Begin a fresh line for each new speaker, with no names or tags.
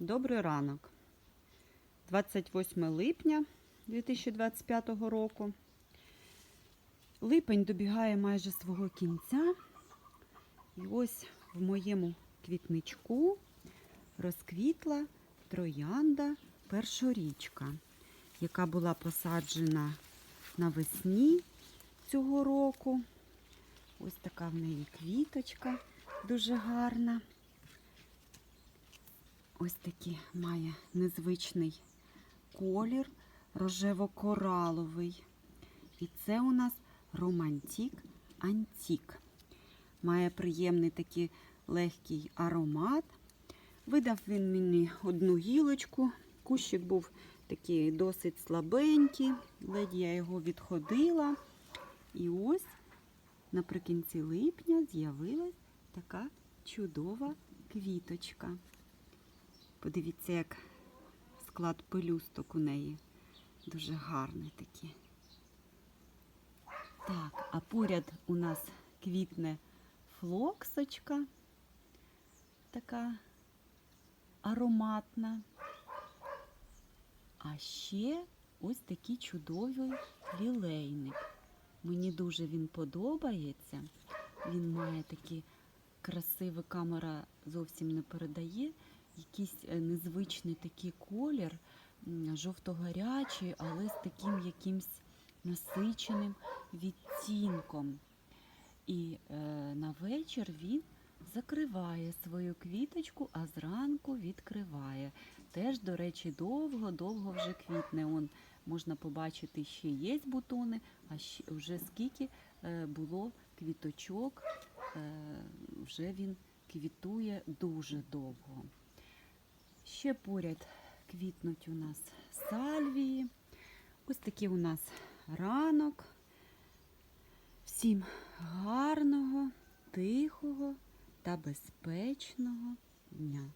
Добрий ранок. 28 липня 2025 року. Липень добігає майже свого кінця. І ось в моєму квітничку розквітла троянда першорічка, яка була посаджена навесні цього року. Ось така в неї квіточка дуже гарна. Ось такий має незвичний колір, рожево-кораловий. І це у нас романтік антік. Має приємний такий легкий аромат. Видав він мені одну гілочку. Кущик був такий досить слабенький, ледь я його відходила. І ось наприкінці липня з'явилась така чудова квіточка. Подивіться, як склад пелюсток у неї. Дуже гарний такий. Так, а поряд у нас квітне флоксочка, така ароматна. А ще ось такий чудовий лілейник. Мені дуже він подобається. Він має такий красивий камера зовсім не передає. Якийсь е, незвичний такий колір, жовто-гарячий, але з таким якимсь насиченим відтінком. І е, на вечір він закриває свою квіточку, а зранку відкриває. Теж, до речі, довго-довго вже квітне. Он можна побачити, ще є бутони, а ще вже скільки е, було квіточок, е, вже він квітує дуже довго. Ще поряд квітнуть у нас сальвії. Ось такий у нас ранок. Всім гарного, тихого та безпечного дня.